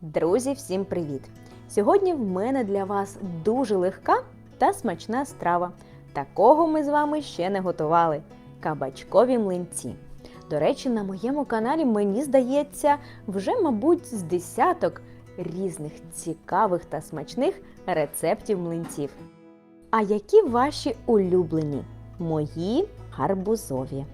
Друзі, всім привіт! Сьогодні в мене для вас дуже легка та смачна страва. Такого ми з вами ще не готували кабачкові млинці. До речі, на моєму каналі, мені здається, вже, мабуть, з десяток різних цікавих та смачних рецептів млинців. А які ваші улюблені? Мої гарбузові.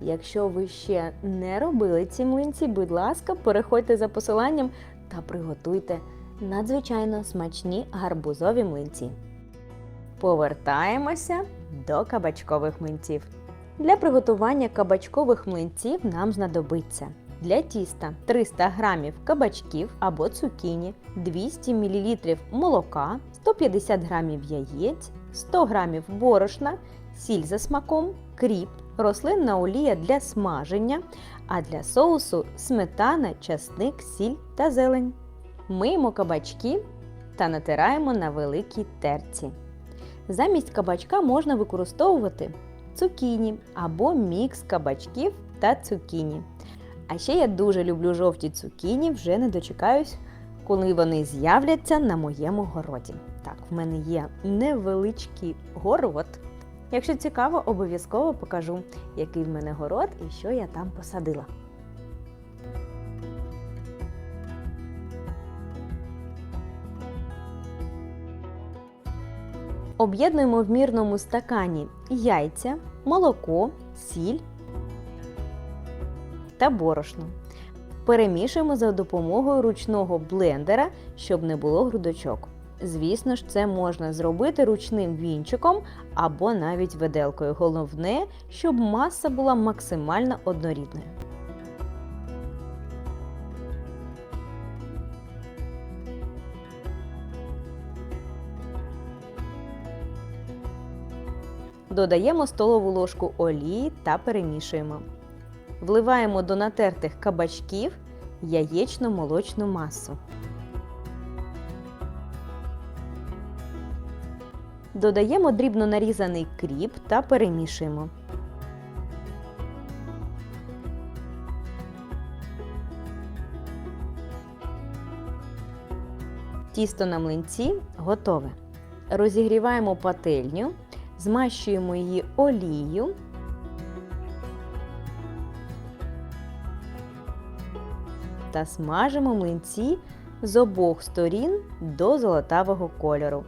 Якщо ви ще не робили ці млинці, будь ласка, переходьте за посиланням та приготуйте надзвичайно смачні гарбузові млинці. Повертаємося до кабачкових млинців. Для приготування кабачкових млинців нам знадобиться для тіста 300 г кабачків або цукіні, 200 мл молока, 150 г яєць, 100 г борошна, сіль за смаком, кріп, рослинна олія для смаження, а для соусу сметана, часник, сіль та зелень. Миємо кабачки та натираємо на великій терці. Замість кабачка можна використовувати цукіні або мікс кабачків та цукіні. А ще я дуже люблю жовті цукіні, вже не дочекаюсь, коли вони з'являться на моєму городі. Так, в мене є невеличкий город. Якщо цікаво, обов'язково покажу, який в мене город і що я там посадила. Об'єднуємо в мірному стакані яйця, молоко, сіль та борошно. Перемішуємо за допомогою ручного блендера, щоб не було грудочок. Звісно ж, це можна зробити ручним вінчиком або навіть виделкою. Головне, щоб маса була максимально однорідною. Додаємо столову ложку олії та перемішуємо. Вливаємо до натертих кабачків яєчно-молочну масу. Додаємо дрібно нарізаний кріп та перемішуємо. Тісто на млинці готове. Розігріваємо пательню, змащуємо її олією. Та смажимо млинці з обох сторін до золотавого кольору.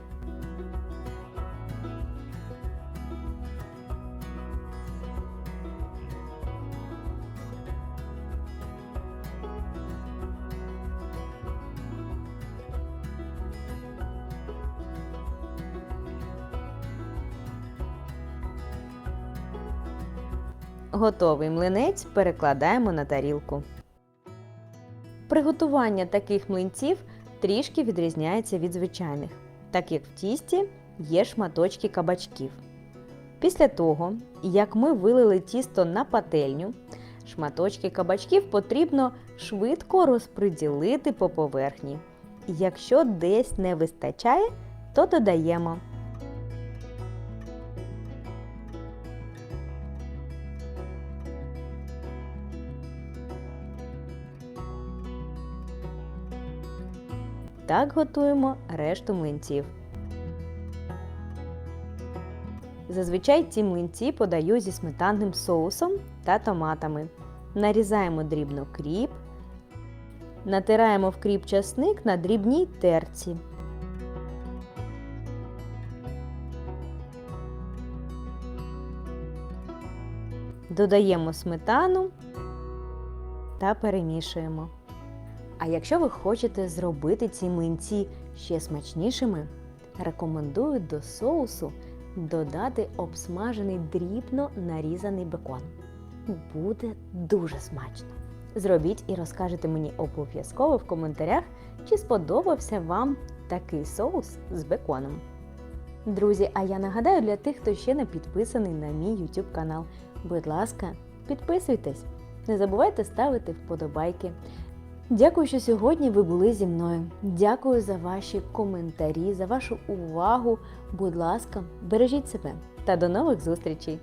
Готовий млинець перекладаємо на тарілку. Приготування таких млинців трішки відрізняється від звичайних, так як в тісті є шматочки кабачків. Після того, як ми вилили тісто на пательню, шматочки кабачків потрібно швидко розподілити по поверхні. Якщо десь не вистачає, то додаємо. Так готуємо решту млинців. Зазвичай ці млинці подаю зі сметанним соусом та томатами. Нарізаємо дрібно кріп, натираємо в кріп часник на дрібній терці. Додаємо сметану та перемішуємо. А якщо ви хочете зробити ці млинці ще смачнішими, рекомендую до соусу додати обсмажений дрібно нарізаний бекон. Буде дуже смачно. Зробіть і розкажете мені обов'язково в коментарях, чи сподобався вам такий соус з беконом. Друзі, а я нагадаю для тих, хто ще не підписаний на мій YouTube канал. Будь ласка, підписуйтесь. Не забувайте ставити вподобайки. Дякую, що сьогодні ви були зі мною. Дякую за ваші коментарі, за вашу увагу. Будь ласка, бережіть себе та до нових зустрічей!